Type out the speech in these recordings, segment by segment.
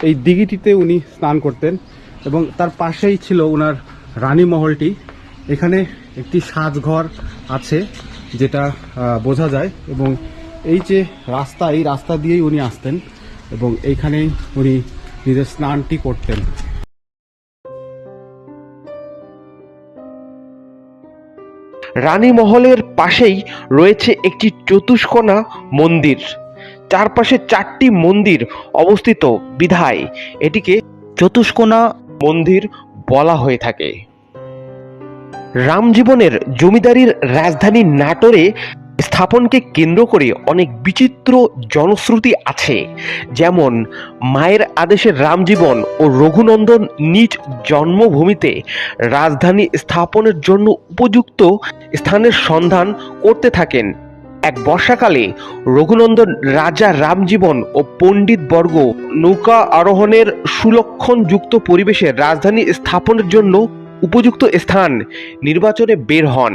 এই দিঘিটিতে উনি স্নান করতেন এবং তার পাশেই ছিল ওনার রানী মহলটি এখানে একটি সাজঘর আছে যেটা বোঝা যায় এবং এই যে রাস্তা, এই রাস্তা দিয়েই উনি আসতেন এবং এইখানেই উনি নিজের স্নানটি করতেন। রানী মহলের পাশেই রয়েছে একটি চতুষ্কোণা মন্দির। চারপাশে চারটি মন্দির অবস্থিত বিধায়। এটিকে চতুষ্কোণা মন্দির বলা হয়ে থাকে। রামজীবনের জমিদারির রাজধানী নাটোরে স্থাপনকে কেন্দ্র করে অনেক বিচিত্র জনশ্রুতি আছে। যেমন, মায়ের আদেশে রামজীবন ও রঘুনন্দন নিজ জন্মভূমিতে রাজধানী স্থাপনের জন্য উপযুক্ত স্থানের সন্ধান করতে থাকেন। এক বর্ষাকালে রঘুনন্দন রাজা রামজীবন ও পণ্ডিত বর্গ নৌকা আরোহণের সুলক্ষণযুক্ত পরিবেশে রাজধানী স্থাপনের জন্য উপযুক্ত স্থান নির্বাচনে বের হন।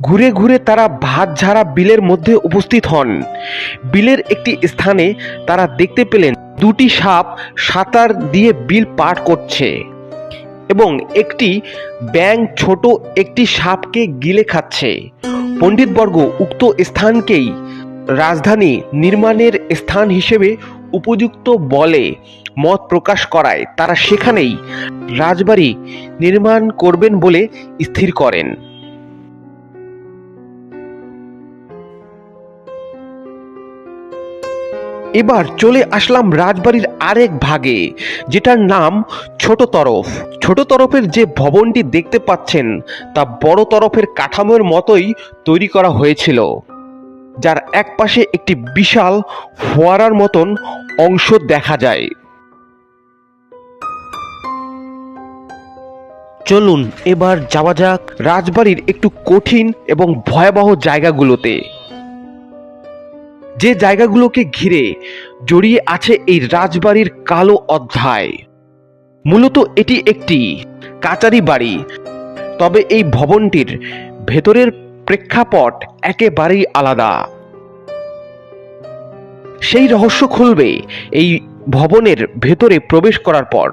ঘুরে ঘুরে তারা ভাতঝাড়া বিলের মধ্যে উপস্থিত হন। বিলের একটি স্থানে তারা দেখতে পেলেন দুটি সাপ সাঁতার দিয়ে বিল পার করছে। এবং একটি ব্যাং ছোট একটি সাপকে গিলে খাচ্ছে। পণ্ডিতবর্গ উক্ত স্থানকেই রাজধানী নির্মাণের স্থান হিসেবে উপযুক্ত বলে মত প্রকাশ করায়। তারা সেখানেই রাজবাড়ি নির্মাণ করবেন বলে স্থির করেন। এবার চলে আসলাম রাজবাড়ির আরেক ভাগে, যেটার নাম ছোট তরফ। ছোট তরফের যে ভবনটি দেখতে পাচ্ছেন, তা বড় তরফের কাঠামোর মতোই তৈরি করা হয়েছিল, যার এক পাশে একটি বিশাল ফোয়ারার মতন অংশ দেখা যায়। চলুন এবার যাওয়া যাক রাজবাড়ির একটু কঠিন এবং ভয়াবহ জায়গাগুলোতে। যে জায়গাগুলোকে ঘিরে জড়িয়ে আছে এই রাজবাড়ির কালো অধ্যায়। মূলত এটি একটি কাচারি বাড়ি, তবে এই ভবনটির ভেতরের প্রেক্ষাপট একেবারেই আলাদা। সেই রহস্য খুলবে এই ভবনের ভেতরে প্রবেশ করার পর।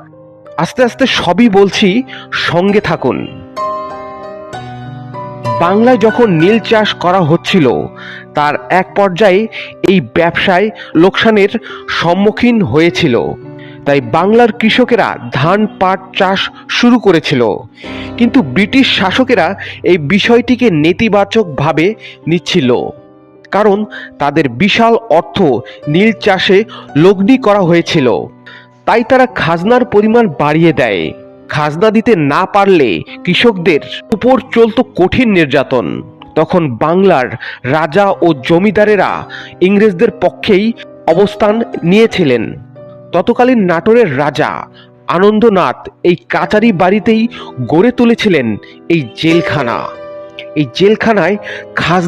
আস্তে আস্তে সবই বলছি সঙ্গে থাকুন। বাংলায় যখন নীল চাষ করা হচ্ছিল, তার এক পর্যায়ে এই ব্যবসায় লোকসানের সম্মুখীন হয়েছিল। তাই বাংলার কৃষকেরা ধান, পাট চাষ শুরু করেছিল। কিন্তু ব্রিটিশ শাসকেরা এই বিষয়টিকে নেতিবাচকভাবে নিচ্ছিল। কারণ তাদের বিশাল অর্থ নীল চাষে লগ্নি করা হয়েছিল। তাই তারা খাজনার পরিমাণ বাড়িয়ে দেয়। খাজনা দিতে না পারলে কৃষকদের উপর চলতো কঠিন নির্যাতন। তখন বাংলার রাজা ও জমিদারেরা ইংরেজদের পক্ষেই অবস্থান নিয়েছিলেন। ততকালীন নাটোরের রাজা আনন্দনাথ এই কাচারি বাড়িতেই গড়ে তুলেছিলেন এই জেলখানা। এই জেলখানায় খাজনা